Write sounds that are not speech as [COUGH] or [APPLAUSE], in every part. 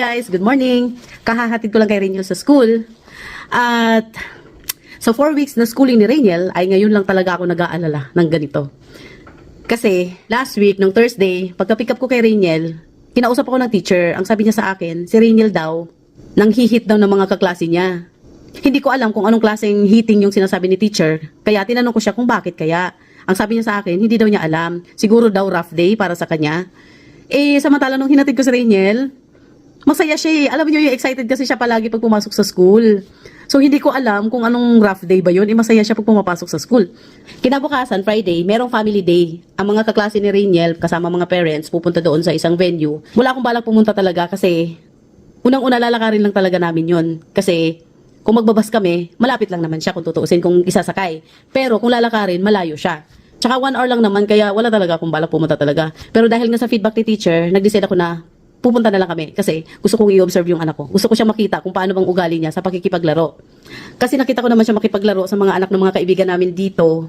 guys, good morning. Kahahatid ko lang kay Rainiel sa school. At sa four weeks na schooling ni Rainiel, ay ngayon lang talaga ako nag-aalala ng ganito. Kasi last week, nung Thursday, pagka-pick up ko kay Rainiel, kinausap ako ng teacher. Ang sabi niya sa akin, si Rainiel daw, nang hihit daw ng mga kaklase niya. Hindi ko alam kung anong klaseng hitting yung sinasabi ni teacher. Kaya tinanong ko siya kung bakit kaya. Ang sabi niya sa akin, hindi daw niya alam. Siguro daw rough day para sa kanya. Eh, samantala nung hinatid ko si Rainiel, masaya siya eh. Alam niyo yung excited kasi siya palagi pag pumasok sa school. So, hindi ko alam kung anong rough day ba yun. Eh, masaya siya pag pumapasok sa school. Kinabukasan, Friday, merong family day. Ang mga kaklase ni Rainiel, kasama mga parents, pupunta doon sa isang venue. Wala akong balak pumunta talaga kasi unang-una lalakarin lang talaga namin yun. Kasi kung magbabas kami, malapit lang naman siya kung tutuusin kung isasakay. Pero kung lalakarin, malayo siya. Tsaka one hour lang naman, kaya wala talaga akong balak pumunta talaga. Pero dahil nga sa feedback ni teacher, nag-decide ako na pupunta na lang kami kasi gusto kong i-observe yung anak ko. Gusto ko siya makita kung paano bang ugali niya sa pakikipaglaro. Kasi nakita ko naman siya makipaglaro sa mga anak ng mga kaibigan namin dito.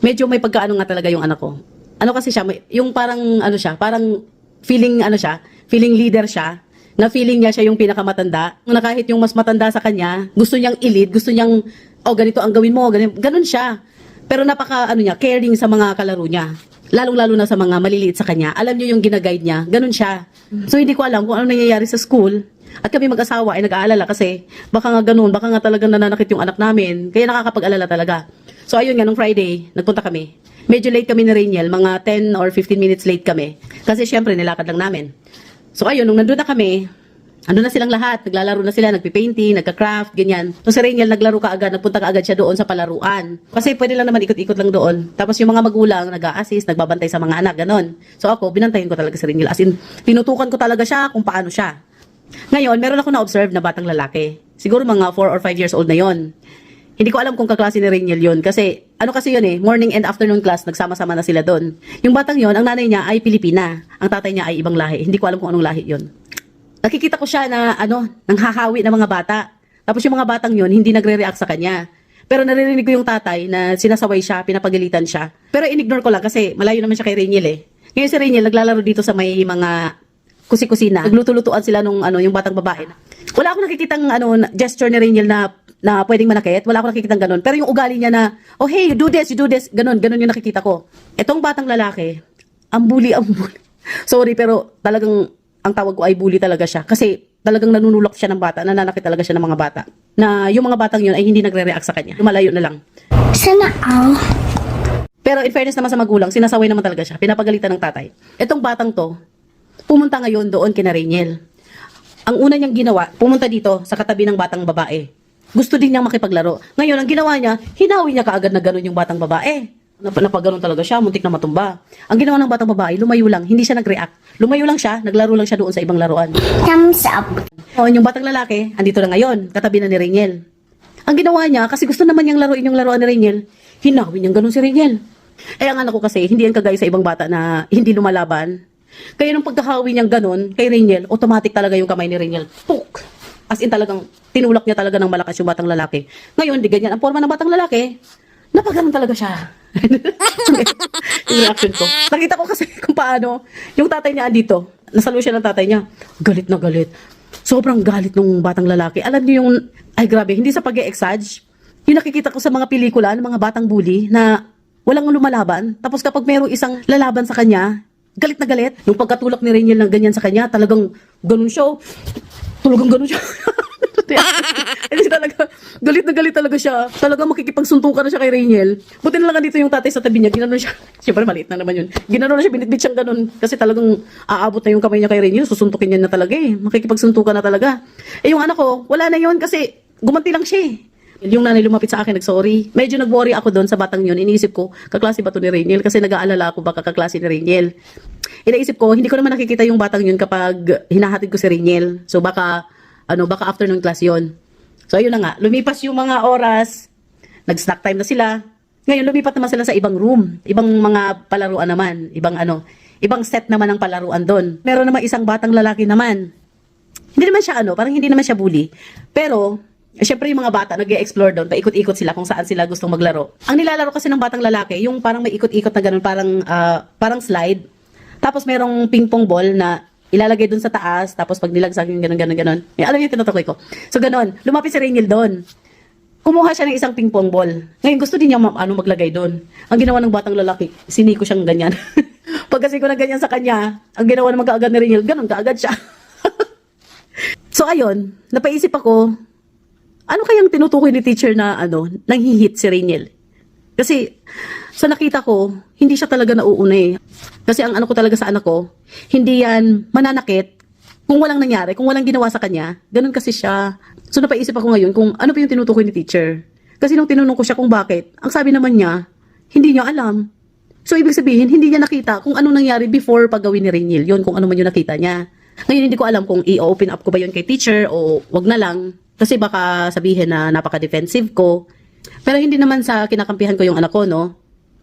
Medyo may pagkaano nga talaga yung anak ko. Ano kasi siya, yung parang ano siya, parang feeling ano siya, feeling leader siya na feeling niya siya yung pinakamatanda. Na kahit yung mas matanda sa kanya, gusto niyang i-lead, gusto niyang, oh, ganito ang gawin mo, ganun, ganun siya. Pero napaka, ano niya, caring sa mga kalaro niya. Lalong-lalo na sa mga maliliit sa kanya. Alam niyo yung ginaguide niya, ganun siya. So hindi ko alam kung ano nangyayari sa school. At kami mag-asawa ay nag-aalala kasi baka nga ganun, baka nga talagang nananakit yung anak namin. Kaya nakakapag-alala talaga. So ayun nga, nung Friday, nagpunta kami. Medyo late kami ni Rainiel, mga 10 or 15 minutes late kami. Kasi syempre, nilakad lang namin. So ayun, nung nandun na kami, Ando na silang lahat, naglalaro na sila, nagpipainting, nagka-craft, ganyan. So si Rainiel naglaro ka agad, nagpunta ka agad siya doon sa palaruan. Kasi pwede lang naman ikot-ikot lang doon. Tapos yung mga magulang, nag-a-assist, nagbabantay sa mga anak, ganon. So ako, binantayan ko talaga si Rainiel. As in, tinutukan ko talaga siya kung paano siya. Ngayon, meron ako na-observe na batang lalaki. Siguro mga 4 or 5 years old na yon. Hindi ko alam kung kaklase ni Rainiel yun. Kasi, ano kasi yun eh, morning and afternoon class, nagsama-sama na sila doon. Yung batang yon, ang nanay niya ay Pilipina. Ang tatay niya ay ibang lahi. Hindi ko alam kung anong lahi yon nakikita ko siya na ano, nang hahawi ng mga bata. Tapos yung mga batang yun, hindi nagre-react sa kanya. Pero naririnig ko yung tatay na sinasaway siya, pinapagalitan siya. Pero in-ignore ko lang kasi malayo naman siya kay Rainiel eh. Ngayon si Rainiel naglalaro dito sa may mga kusi-kusina. Nagluto-lutuan sila nung ano, yung batang babae. Wala akong nakikitang ano, gesture ni Rainiel na na pwedeng manakit. Wala akong nakikitang ganun. Pero yung ugali niya na, oh hey, you do this, you do this. Ganun, ganun yung nakikita ko. Etong batang lalaki, ang bully, ang bully. [LAUGHS] Sorry, pero talagang ang tawag ko ay bully talaga siya. Kasi talagang nanunulok siya ng bata, nananakit talaga siya ng mga bata. Na yung mga batang yun ay hindi nagre-react sa kanya. Lumalayo na lang. Sana all. Pero in fairness naman sa magulang, sinasaway naman talaga siya. Pinapagalitan ng tatay. Itong batang to, pumunta ngayon doon kina Rainiel. Ang una niyang ginawa, pumunta dito sa katabi ng batang babae. Gusto din niyang makipaglaro. Ngayon, ang ginawa niya, hinawi niya kaagad na gano'n yung batang babae. Nap napaganon talaga siya, muntik na matumba. Ang ginawa ng batang babae, lumayo lang, hindi siya nag-react. Lumayo lang siya, naglaro lang siya doon sa ibang laruan. Thumbs up. O, yung batang lalaki, andito na ngayon, katabi na ni Rainiel. Ang ginawa niya, kasi gusto naman niyang laruin yung laruan ni Rainiel, hinawi niyang ganun si Rainiel. Eh, ang anak ko kasi, hindi yan kagaya sa ibang bata na hindi lumalaban. Kaya nung pagkahawi niyang ganun, kay Rainiel, automatic talaga yung kamay ni Rainiel. Puk! As in talagang, tinulak niya talaga ng malakas yung batang lalaki. Ngayon, di ganyan ang forma ng batang lalaki. Napaganon talaga siya. [LAUGHS] yung reaction ko. Nakita ko kasi kung paano, yung tatay niya andito, nasalo siya ng tatay niya. Galit na galit. Sobrang galit nung batang lalaki. Alam niyo yung, ay grabe, hindi sa pag exage yung nakikita ko sa mga pelikula ng mga batang bully na walang lumalaban. Tapos kapag mayroong isang lalaban sa kanya, galit na galit. Yung pagkatulak ni Rainiel ng ganyan sa kanya, talagang ganun siya. oh. Talagang ganun siya. [LAUGHS] [LAUGHS] Hindi talaga, galit na galit talaga siya. Talaga makikipagsuntukan na siya kay Rainiel. Buti na lang dito yung tatay sa tabi niya, ginanon siya. [LAUGHS] Siyempre maliit na naman yun. Ginanon na siya, binitbit siyang ganun. Kasi talagang aabot na yung kamay niya kay Rainiel, susuntukin niya na talaga eh. Makikipagsuntukan na talaga. Eh yung anak ko, wala na yun kasi gumanti lang siya eh. Yung nanay lumapit sa akin, nag-sorry. Medyo nag-worry ako doon sa batang yun. Iniisip ko, kaklase ba to ni Rainiel? Kasi nag-aalala ako baka kaklase ni Rainiel. Iniisip ko, hindi ko naman nakikita yung batang yun kapag hinahatid ko si Rainiel. So baka, ano, baka afternoon class yon. So ayun na nga, lumipas yung mga oras, nag-snack time na sila. Ngayon, lumipat naman sila sa ibang room. Ibang mga palaruan naman. Ibang ano, ibang set naman ng palaruan doon. Meron naman isang batang lalaki naman. Hindi naman siya ano, parang hindi naman siya bully. Pero, syempre yung mga bata nag explore doon, paikot-ikot sila kung saan sila gustong maglaro. Ang nilalaro kasi ng batang lalaki, yung parang may ikot-ikot na ganun, parang, ah, parang slide. Tapos merong ping-pong ball na ilalagay dun sa taas, tapos pag nilagsak yung gano'n, gano'n, gano'n. Eh, alam niyo tinutukoy ko. So, gano'n. Lumapit si Rainiel doon. Kumuha siya ng isang ping-pong ball. Ngayon, gusto din niya ma- ano, maglagay doon. Ang ginawa ng batang lalaki, siniko siyang ganyan. [LAUGHS] pag kasi ko na ganyan sa kanya, ang ginawa naman kaagad ni Rainiel, ganun kaagad siya. [LAUGHS] so, ayun, napaisip ako, ano kayang tinutukoy ni teacher na ano, nanghihit si Rainiel? Kasi sa nakita ko, hindi siya talaga nauuna eh. Kasi ang ano ko talaga sa anak ko, hindi yan mananakit kung walang nangyari, kung walang ginawa sa kanya. Ganun kasi siya. So napaisip ako ngayon kung ano pa yung tinutukoy ni teacher. Kasi nung tinanong ko siya kung bakit, ang sabi naman niya, hindi niya alam. So ibig sabihin, hindi niya nakita kung anong nangyari before paggawin ni Rainiel. Yun, kung ano man yung nakita niya. Ngayon hindi ko alam kung i-open up ko ba yun kay teacher o wag na lang. Kasi baka sabihin na napaka-defensive ko. Pero hindi naman sa kinakampihan ko yung anak ko, no?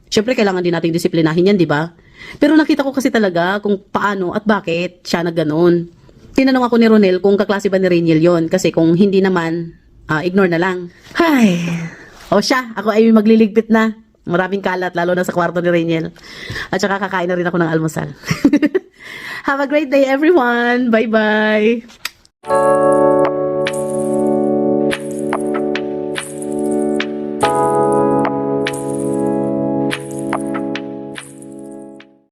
Siyempre, kailangan din nating disiplinahin yan, di ba? Pero nakita ko kasi talaga kung paano at bakit siya na ganun. Tinanong ako ni Ronel kung kaklase ba ni Rainiel yon Kasi kung hindi naman, ah, ignore na lang. Ay, o siya, ako ay magliligpit na. Maraming kalat, lalo na sa kwarto ni Rainiel. At saka kakain na rin ako ng almusal. [LAUGHS] Have a great day, everyone. Bye-bye.